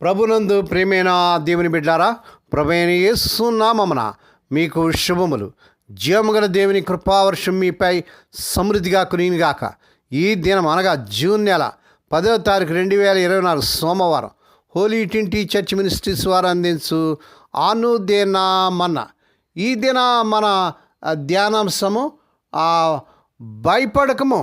ప్రభునందు ప్రేమైన దేవుని బిడ్డారా? ప్రభైన యేసునామమున మీకు శుభములు. జీవముగల దేవుని కృపావర్షం మీపై సమృద్ధిగా కునిగాక ఈ దినం అనగా జూన్ నెల పదవ తారీఖు రెండు వేల ఇరవై నాలుగు సోమవారం హోలీ టింటి చర్చ్ మినిస్ట్రీస్ వారు అందించు ఆనుదేనామన్న. ఈ దిన మన ధ్యానాంశము భయపడకము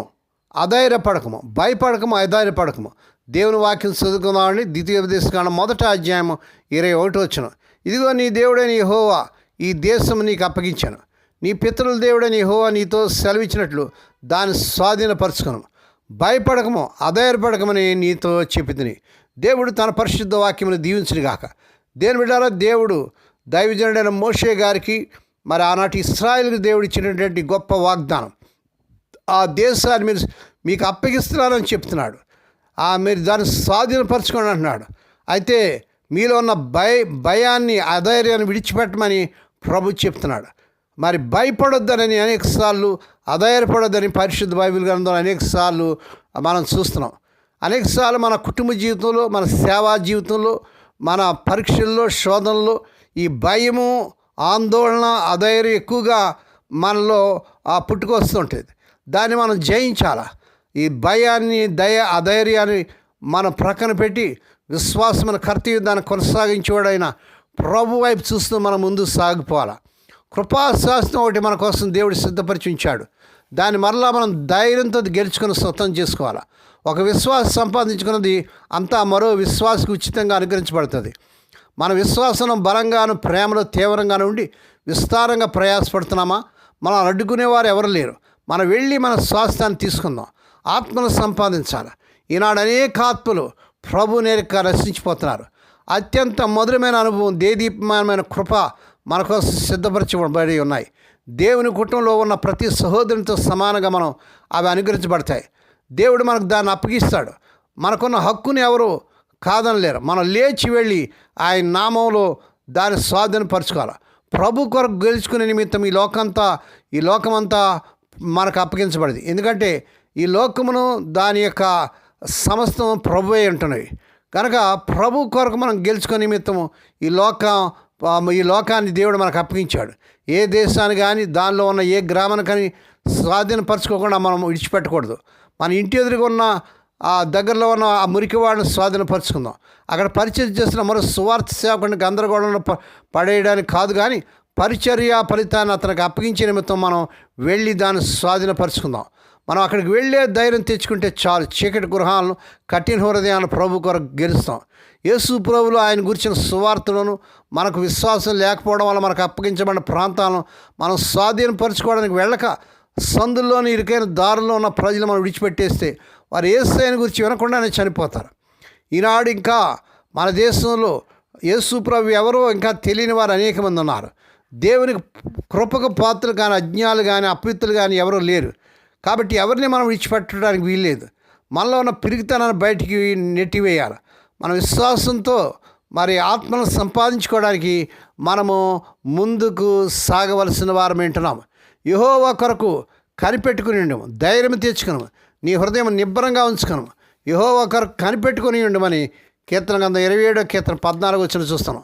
అధైర్యపడకము భయపడకము అధైర్యపడకము దేవుని వాక్యం చదువుకుందామని ద్వితీయ ఉపదేశకాండం మొదట అధ్యాయము ఇరవై ఒకటి వచ్చిన ఇదిగో నీ దేవుడైన యహోవా ఈ దేశం నీకు అప్పగించాను. నీ పితరుల దేవుడైన యహోవా నీతో సెలవిచ్చినట్లు దాన్ని స్వాధీనపరచుకును. భయపడకము అధైర్పడకమని నీతో చెప్పింది దేవుడు తన పరిశుద్ధ వాక్యమును దీవించిన గాక. దేని బిడ్డారా దేవుడు దైవజనుడైన మోషే గారికి మరి ఆనాటి ఇస్రాయేల్కి దేవుడు ఇచ్చినటువంటి గొప్ప వాగ్దానం. ఆ దేశాన్ని మీరు మీకు అప్పగిస్తున్నానని చెప్తున్నాడు. మీరు దాన్ని స్వాధీనపరచుకోండి అంటున్నాడు. అయితే మీలో ఉన్న భయ భయాన్ని అధైర్యాన్ని విడిచిపెట్టమని ప్రభు చెప్తున్నాడు. మరి భయపడొద్దనని అనేకసార్లు అధైర్యపడొద్దని పరిశుద్ధ బైబిల్ గ్రంథంలో అనేకసార్లు మనం చూస్తున్నాం. అనేకసార్లు మన కుటుంబ జీవితంలో మన సేవా జీవితంలో మన పరీక్షల్లో శోధనలో ఈ భయము ఆందోళన అధైర్యం ఎక్కువగా మనలో ఆ పుట్టుకొస్తుంటుంది దాన్ని మనం జయించాలా? ఈ భయాన్ని దయ అధైర్యాన్ని మనం ప్రక్కన పెట్టి విశ్వాసమైన కర్తవ్యం దాన్ని కొనసాగించేవాడైన ప్రభు వైపు చూస్తూ మనం ముందు సాగిపోవాలా. కృపాశాస్త్రం ఒకటి మన కోసం దేవుడు సిద్ధపరిచి ఉంచాడు దాన్ని మరలా మనం ధైర్యంతో గెలుచుకొని సొంతం చేసుకోవాలి. ఒక విశ్వాసం సంపాదించుకున్నది అంతా మరో విశ్వాసకు ఉచితంగా అనుగ్రహించబడుతుంది. మన విశ్వాసం బలంగాను ప్రేమలో తీవ్రంగాను ఉండి విస్తారంగా ప్రయాసపడుతున్నామా? మనం అడ్డుకునేవారు ఎవరు లేరు. మనం వెళ్ళి మన స్వాస్థ్యాన్ని తీసుకుందాం. ఆత్మను సంపాదించాలి. ఈనాడు అనేక ఆత్మలు ప్రభు నేరిక రచించిపోతున్నారు అత్యంత మధురమైన అనుభవం దేదీపమైన కృప మన కోసం సిద్ధపరచబడి ఉన్నాయి. దేవుని కుటుంబంలో ఉన్న ప్రతి సహోదరునితో సమానంగా మనం అవి అనుగ్రహించబడతాయి. దేవుడు మనకు దాన్ని అప్పగిస్తాడు. మనకున్న హక్కుని ఎవరు కాదనలేరు మనం లేచి వెళ్ళి ఆయన నామంలో దాన్ని స్వాధీనపరచుకోవాలి. ప్రభు కొరకు గెలుచుకునే నిమిత్తం ఈ లోకంతా ఈ లోకమంతా మనకు అప్పగించబడింది. ఎందుకంటే ఈ లోకమును దాని యొక్క సమస్తం ప్రభు ఉంటున్నవి కనుక ప్రభు కొరకు మనం గెలుచుకునే నిమిత్తము ఈ లోకం ఈ లోకాన్ని దేవుడు మనకు అప్పగించాడు. ఏ దేశాన్ని కానీ దానిలో ఉన్న ఏ గ్రామాన్ని కానీ స్వాధీనపరచుకోకుండా మనం విడిచిపెట్టకూడదు. మన ఇంటి ఎదురుగా ఉన్న ఆ దగ్గరలో ఉన్న ఆ మురికివాడిని స్వాధీనపరుచుకుందాం. అక్కడ పరిచయం చేస్తున్న మరో సువార్థ సేవకుని గందరగోళంలో ప- పడేయడానికి కాదు కానీ పరిచర్య ఫలితాన్ని అతనికి అప్పగించే నిమిత్తం మనం వెళ్ళి దాన్ని స్వాధీనపరుచుకుందాం. మనం అక్కడికి వెళ్ళే ధైర్యం తెచ్చుకుంటే చాలు. చీకటి గృహాలను కఠిన హృదయాలను ప్రభు కొరకు గెలుస్తాం. యేసు ప్రభులు ఆయన గురించిన సువార్తలను మనకు విశ్వాసం లేకపోవడం వల్ల మనకు అప్పగించబడిన ప్రాంతాలను మనం స్వాధీనపరచుకోవడానికి వెళ్ళక సందుల్లోని ఇరుకైన దారుల్లో ఉన్న ప్రజలు మనం విడిచిపెట్టేస్తే వారు ఏసైన గురించి వినకుండానే చనిపోతారు. ఈనాడు ఇంకా మన దేశంలో యేసు ప్రభు ఎవరో ఇంకా తెలియని వారు అనేక మంది ఉన్నారు. దేవునికి కృపకు పాత్రలు కానీ అజ్ఞాలు కానీ అపవిత్రులు కానీ ఎవరూ లేరు. కాబట్టి ఎవరిని మనం విడిచిపెట్టడానికి వీల్లేదు. మనలో ఉన్న పిరిగితనాన్ని బయటికి నెట్టివేయాలి. మన విశ్వాసంతో మరి ఆత్మను సంపాదించుకోవడానికి మనము ముందుకు సాగవలసిన వారం వింటున్నాము యహోవా కొరకు కనిపెట్టుకుని ఉండము. ధైర్యం తెచ్చుకును నీ హృదయం నిబ్బరంగా ఉంచుకును యహోవా కొరకు కనిపెట్టుకుని ఉండమని కీర్తన గంధం ఇరవై ఏడో కీర్తన పద్నాలుగు వచ్చిన చూస్తాను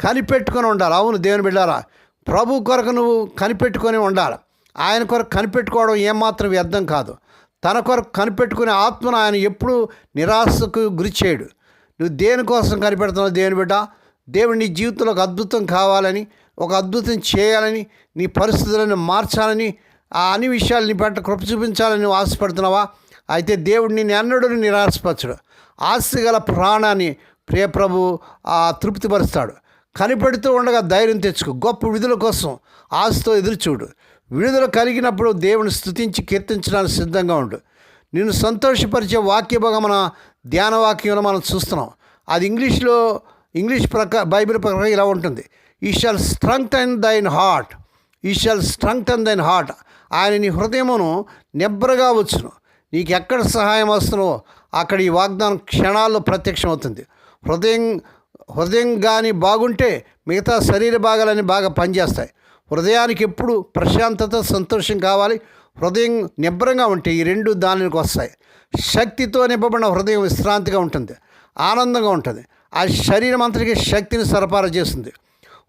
కనిపెట్టుకొని ఉండాలి. అవును దేవుని బిడ్డారా ప్రభు కొరకు నువ్వు కనిపెట్టుకొని ఉండాలి. ఆయన కొరకు కనిపెట్టుకోవడం ఏమాత్రం వ్యర్థం కాదు. తన కొరకు కనిపెట్టుకునే ఆత్మను ఆయన ఎప్పుడూ నిరాశకు గురి చేయడు. నువ్వు దేనికోసం కనిపెడుతున్నావు దేవుని బిడ్డ దేవుడు నీ జీవితంలో ఒక అద్భుతం కావాలని ఒక అద్భుతం చేయాలని నీ పరిస్థితులను మార్చాలని ఆ అన్ని విషయాలు నీ పట్ల కృప చూపించాలని నువ్వు ఆశపడుతున్నావా? అయితే దేవుడు నిన్ను ఎన్నడూ నిరాశపరచడు. ఆశగల ప్రాణాన్ని ప్రియ ప్రభు ఆ తృప్తిపరుస్తాడు. కనిపెడుతూ ఉండగా ధైర్యం తెచ్చుకో. గొప్ప విధుల కోసం ఆశతో ఎదురు చూడు విడుదల కలిగినప్పుడు దేవుని స్థుతించి కీర్తించడానికి సిద్ధంగా ఉండు. నిన్ను సంతోషపరిచే వాక్య భగమన మన ధ్యాన మనం చూస్తున్నాం. అది ఇంగ్లీష్లో ఇంగ్లీష్ ప్రక బైబిల్ ప్రకారం ఇలా ఉంటుంది. ఈ shall strength and thine heart ఈ shall strength and thine heart ఆయన నీ హృదయమును నిబ్రగా వచ్చును నీకు ఎక్కడ సహాయం వస్తున్నో అక్కడ ఈ వాగ్దానం క్షణాల్లో ప్రత్యక్షమవుతుంది. హృదయం హృదయం కానీ బాగుంటే మిగతా శరీర భాగాలన్నీ బాగా పనిచేస్తాయి. హృదయానికి ఎప్పుడు ప్రశాంతత సంతోషం కావాలి. హృదయం నిబ్బరంగా ఉంటే ఈ రెండు దానికి వస్తాయి. శక్తితో నింపబడిన హృదయం విశ్రాంతిగా ఉంటుంది. ఆనందంగా ఉంటుంది. ఆ శరీరం అంతటికి శక్తిని సరఫరా చేస్తుంది.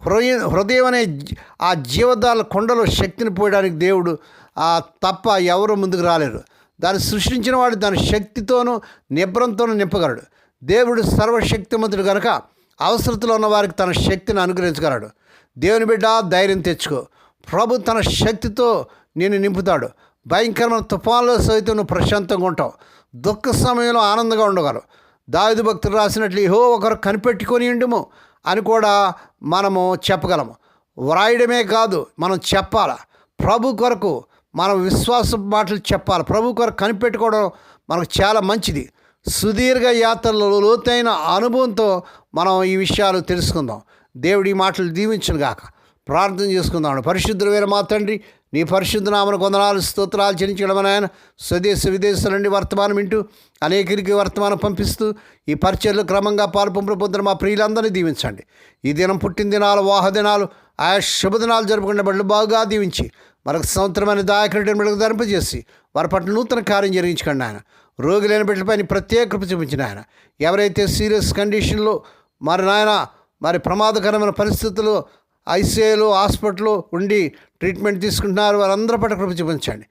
హృదయం హృదయం అనే ఆ జీవదాల కొండలో శక్తిని పోయడానికి దేవుడు ఆ తప్ప ఎవరు ముందుకు రాలేరు. దాన్ని సృష్టించిన వాడు దాని శక్తితోనూ నిబ్రంతోనూ నింపగలడు. దేవుడు సర్వశక్తిమంతుడు కనుక అవసరతలో ఉన్న వారికి తన శక్తిని అనుగ్రహించగలడు. దేవుని బిడ్డ ధైర్యం తెచ్చుకో. ప్రభు తన శక్తితో నేను నింపుతాడు. భయంకరమైన తుఫాన్లో సైతం నువ్వు ప్రశాంతంగా ఉంటావు. దుఃఖ సమయంలో ఆనందంగా ఉండగలవు. దావిదు భక్తులు రాసినట్లు ఏహో ఒకరు కనిపెట్టుకొని ఉండుము అని కూడా మనము చెప్పగలము. వ్రాయడమే కాదు మనం చెప్పాలి? ప్రభు కొరకు మనం విశ్వాస మాటలు చెప్పాలి. ప్రభు కొరకు కనిపెట్టుకోవడం మనకు చాలా మంచిది. సుదీర్ఘ యాత్రలో లోతైన అనుభవంతో మనం ఈ విషయాలు తెలుసుకుందాం. దేవుడి మాటలు దీవించను గాక. ప్రార్థన చేసుకుందాం. పరిశుద్ధులు వేరే మా తండ్రి నీ పరిశుద్ధ నామను కొందనాలు స్తోత్రాలు చెల్లించడం ఆయన స్వదేశ విదేశాల నుండి వర్తమానం వింటూ అనేకరికి వర్తమానం పంపిస్తూ ఈ పరిచయలు క్రమంగా పాల్పంపులు పొందిన మా ప్రియులందరినీ దీవించండి. ఈ దినం పుట్టిన దినాలు వాహ దినాలు ఆయా శుభదినాలు జరుపుకునే బళ్ళు బాగా దీవించి మరొక సంవత్సరమైన దాయకుడిని మెడుగు ధరింపజేసి వారి పట్ల నూతన కార్యం జరిగించకండి ఆయన రోగి లేని బిడ్డలపై ప్రత్యేక కృప చూపించిన ఆయన ఎవరైతే సీరియస్ కండిషన్లో మరి నాయన మరి ప్రమాదకరమైన పరిస్థితులు ఐసీఐలు హాస్పిటల్ ఉండి ట్రీట్మెంట్ తీసుకుంటున్నారు. వారందరి పట్ల కృప చూపించండి.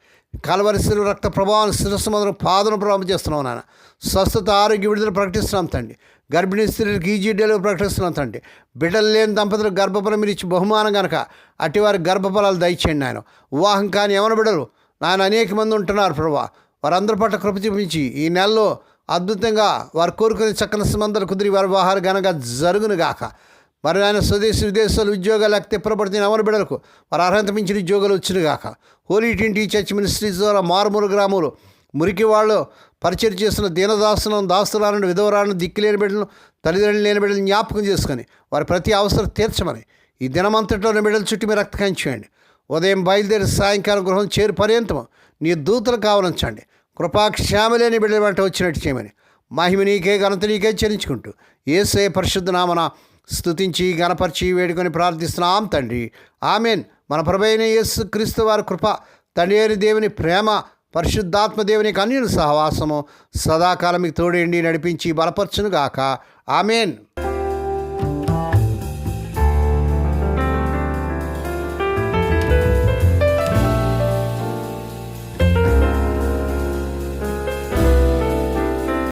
కలవరిశిలు రక్త ప్రభావం శిరస్సు మొదలు పాదన ప్రభావం చేస్తున్నాం నాన్న. స్వస్థత ఆరోగ్య విడుదల ప్రకటిస్తున్నాం తండ్రి. గర్భిణీ స్త్రీలకు ఈజీ డెలివరీ ప్రకటిస్తున్నాం తండ్రి. బిడ్డలు లేని దంపతులకు గర్భఫలం మీరు ఇచ్చి బహుమానం కనుక అట్టి గర్భఫలాలు దయచేయండి ఆయన వివాహం కాని ఎవరి బిడ్డలు నాయన అనేక మంది ఉంటున్నారు ప్రభా. వారందరి పట్ల కృప చూపించి ఈ నెలలో అద్భుతంగా వారు కోరుకునే చక్కని సంబంధాలు కుదిరి వారి వ్యవహార ఘనంగా జరుగునుగాక మరి ఆయన స్వదేశీ విదేశాలు ఉద్యోగాలు తిప్పబడుతున్న అమరు బిడ్డలకు వారు అర్హత మించిన ఉద్యోగాలు వచ్చినగాక హోలీ టీంటీ చర్చ్ మినిస్ట్రీస్ ద్వారా మారుమూల గ్రాములు మురికి వాళ్ళు పరిచయం చేస్తున్న దీనదాసులను దాస్తులను విధవరాలను దిక్కులేని బిడ్డలను తల్లిదండ్రులు లేని బిడ్డలను జ్ఞాపకం చేసుకొని వారి ప్రతి అవసరం తీర్చమని ఈ దినమంతటిలోని బిడ్డల చుట్టూ మీరు రక్తకాయం చేయండి ఉదయం బయలుదేరి సాయంకాలం గృహం చేరు పర్యంతం నీ దూతలు కావలించండి. కృపాక్షేమలేని బిడ్డల వెంట వచ్చినట్టు చేయమని. మహిమ నీకే ఘనత నీకే చెల్లించుకుంటూ ఏసే పరిశుద్ధ నామన స్తుతించి గణపరిచి వేడుకొని ప్రార్థిస్తున్నాం తండ్రి. ఆమెన్. మన ప్రభైన యేసు క్రీస్తు వారి కృప తండ్రి దేవుని ప్రేమ పరిశుద్ధాత్మ దేవుని కన్యుని సహవాసము సదాకాలం మీకు తోడేండి నడిపించి బలపరచునుగాక. ఆమెన్.